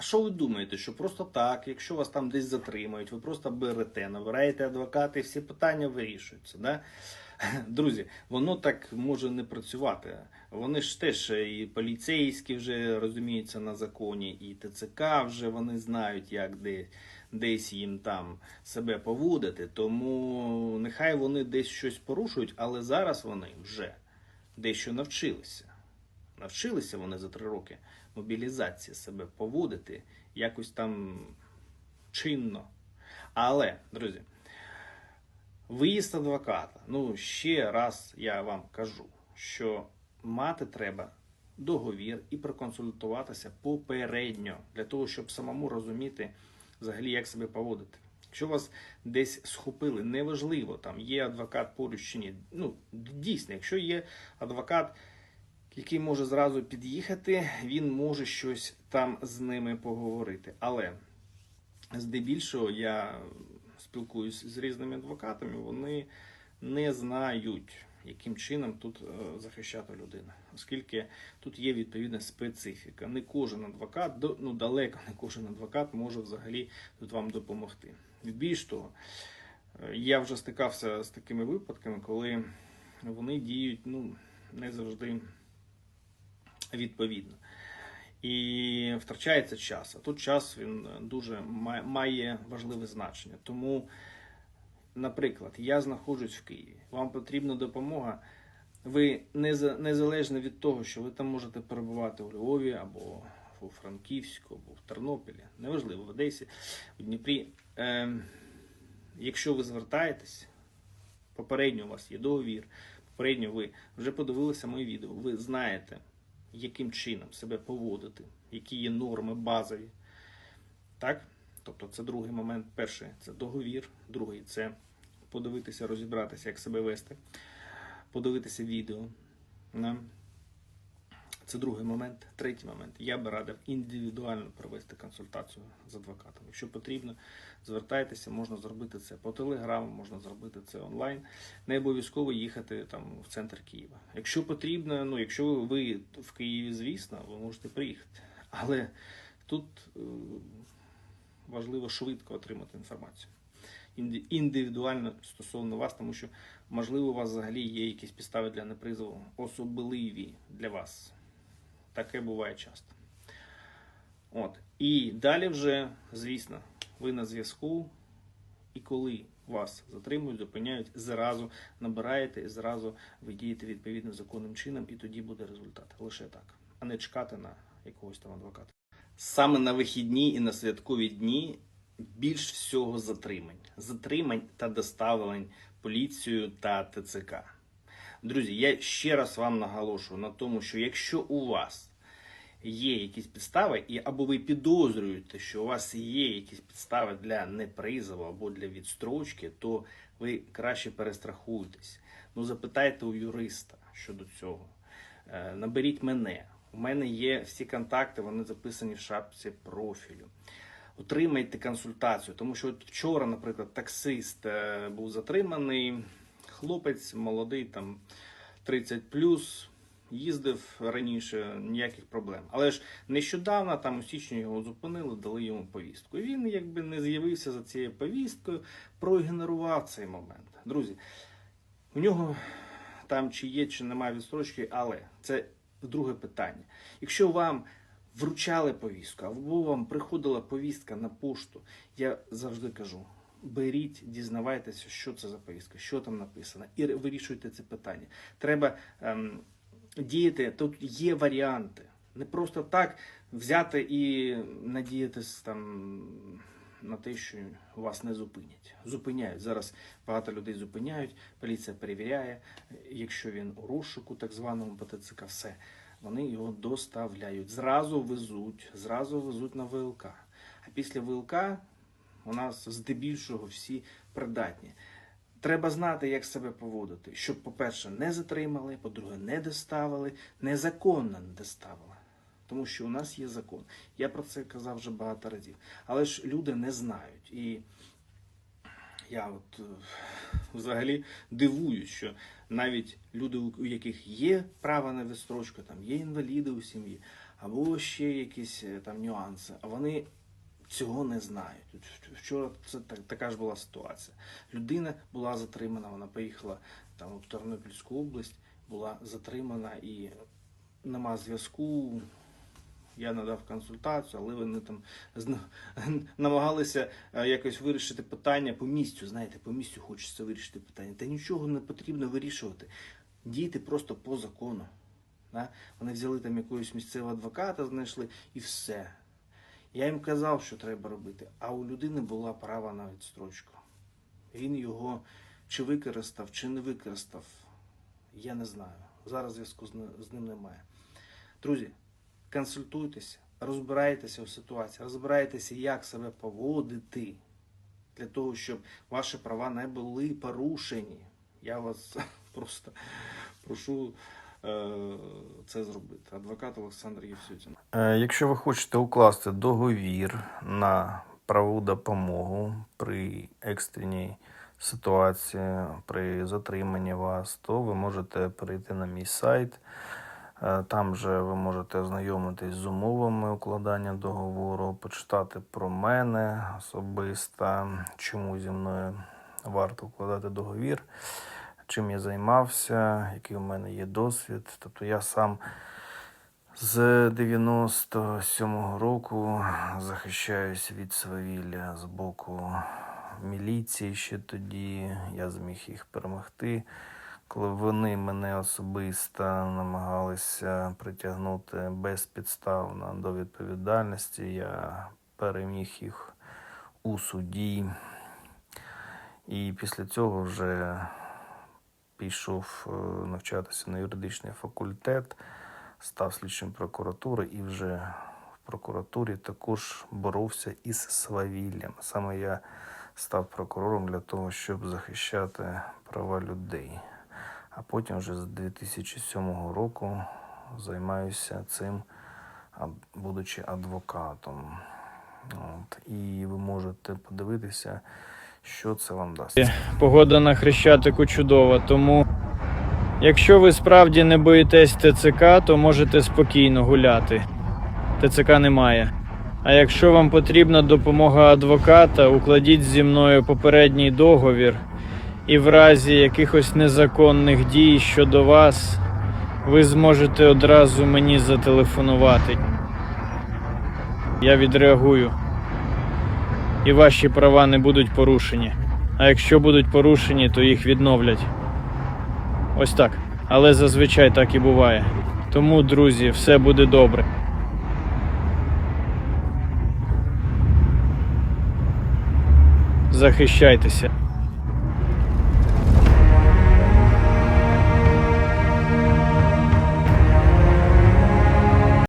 А що ви думаєте, що просто так, якщо вас там десь затримають, ви просто берете, набираєте адвоката і всі питання вирішуються. Да? Друзі, воно так може не працювати. Вони ж теж і поліцейські вже розуміються на законі, і ТЦК вже вони знають, як де, десь їм там себе поводити. Тому нехай вони десь щось порушують, але зараз вони вже дещо навчилися. Навчилися вони за три роки мобілізації себе поводити якось там чинно. Але, друзі, виїзд адвоката. Ну, ще раз я вам кажу, що мати треба договір і проконсультуватися попередньо для того, щоб самому розуміти взагалі, як себе поводити. Якщо вас десь схопили, неважливо, там є адвокат поруч чи ні. Ну, дійсно, якщо є адвокат, який може зразу під'їхати, він може щось там з ними поговорити. Але здебільшого я спілкуюсь з різними адвокатами, вони не знають, яким чином тут е, захищати людину, оскільки тут є відповідна специфіка. Не кожен адвокат, ну далеко не кожен адвокат може взагалі тут вам допомогти. Більш того, е, я вже стикався з такими випадками, коли вони діють ну, не завжди відповідно. І втрачається час. А тут час він дуже має важливе значення. Тому, наприклад, я знаходжусь в Києві, вам потрібна допомога. Ви неза- незалежно від того, що ви там можете перебувати у Львові або у Франківську, або в Тернополі, неважливо, в Одесі, у Дніпрі. Ем, якщо ви звертаєтесь, попередньо у вас є договір, попередньо ви вже подивилися моє відео, ви знаєте, яким чином себе поводити, які є норми базові. Так? Тобто це другий момент. Перший це договір, другий це подивитися, розібратися, як себе вести, подивитися відео. Це другий момент. Третій момент. Я би радив індивідуально провести консультацію з адвокатом. Якщо потрібно, звертайтеся, можна зробити це по телеграму, можна зробити це онлайн. Не обов'язково їхати там в центр Києва. Якщо потрібно, ну якщо ви в Києві, звісно, ви можете приїхати. Але тут е, важливо швидко отримати інформацію. Інди- Індивідуально стосовно вас, тому що можливо у вас взагалі є якісь підстави для непризову, особливі для вас. Таке буває часто. От. І далі вже, звісно, ви на зв'язку, і коли вас затримують, зупиняють, зразу набираєте і зразу ви дієте відповідно законним чином, і тоді буде результат. Лише так, а не чекати на якогось там адвоката. Саме на вихідні і на святкові дні більш всього затримань. Затримань та доставлень поліцією та ТЦК. Друзі, я ще раз вам наголошую на тому, що якщо у вас є якісь підстави, і або ви підозрюєте, що у вас є якісь підстави для непризову або для відстрочки, то ви краще перестрахуйтесь. Ну, запитайте у юриста щодо цього. Е, Наберіть мене. У мене є всі контакти, вони записані в шапці профілю. Отримайте консультацію, тому що от вчора, наприклад, таксист е, був затриманий, хлопець молодий, там 30 їздив раніше, ніяких проблем. Але ж нещодавно, там у січні його зупинили, дали йому повістку. І він якби не з'явився за цією повісткою, проігнорував цей момент. Друзі, у нього там чи є, чи немає відстрочки, але це друге питання. Якщо вам вручали повістку, або вам приходила повістка на пошту, я завжди кажу. Беріть, дізнавайтеся, що це за повістка, що там написано, і вирішуйте це питання. Треба ем, діяти. Тут є варіанти. Не просто так взяти і надіятися там на те, що вас не зупинять. Зупиняють. Зараз багато людей зупиняють, поліція перевіряє, якщо він у розшуку, так званому по ТЦК, все. Вони його доставляють. Зразу везуть, зразу везуть на ВЛК. А після ВЛК у нас здебільшого всі придатні. Треба знати, як себе поводити, щоб, по-перше, не затримали, по-друге, не доставили, незаконно не доставили. Тому що у нас є закон. Я про це казав вже багато разів. Але ж люди не знають. І я от е, взагалі дивуюсь, що навіть люди, у яких є право на відстрочку, там є інваліди у сім'ї, або ще якісь е, там нюанси. А вони цього не знають. Вчора це так, така ж була ситуація. Людина була затримана, вона поїхала там в Тернопільську область, була затримана і нема зв'язку. Я надав консультацію, але вони там намагалися е, якось вирішити питання по місцю. Знаєте, по місцю хочеться вирішити питання. Та нічого не потрібно вирішувати. Дійте просто по закону. Вони взяли там якогось місцевого адвоката, знайшли і все. Я їм казав, що треба робити, а у людини була права на відстрочку. Він його чи використав, чи не використав, я не знаю. Зараз зв'язку з ним немає. Друзі, консультуйтеся, розбирайтеся у ситуації, розбирайтеся, як себе поводити для того, щоб ваші права не були порушені. Я вас просто прошу це зробити. Адвокат Олександр Євсютін. Е, Якщо ви хочете укласти договір на правову допомогу при екстреній ситуації, при затриманні вас, то ви можете перейти на мій сайт. Е, Там же ви можете ознайомитись з умовами укладання договору, почитати про мене особисто, чому зі мною варто укладати договір, чим я займався, який у мене є досвід. Тобто я сам з 97-го року захищаюсь від свавілля з боку міліції ще тоді. Я зміг їх перемогти. Коли вони мене особисто намагалися притягнути безпідставно до відповідальності, я переміг їх у суді. І після цього вже пішов е, навчатися на юридичний факультет став слідчим прокуратури і вже в прокуратурі також боровся із свавіллям. Саме я став прокурором для того, щоб захищати права людей. А потім вже з 2007 року займаюся цим, будучи адвокатом. От. І ви можете подивитися, що це вам дасть. Погода на Хрещатику чудова, тому якщо ви справді не боїтесь ТЦК, то можете спокійно гуляти. ТЦК немає. А якщо вам потрібна допомога адвоката, укладіть зі мною попередній договір, і в разі якихось незаконних дій щодо вас, ви зможете одразу мені зателефонувати. Я відреагую. І ваші права не будуть порушені. А якщо будуть порушені, то їх відновлять. Ось так. Але зазвичай так і буває. Тому, друзі, все буде добре. Захищайтеся.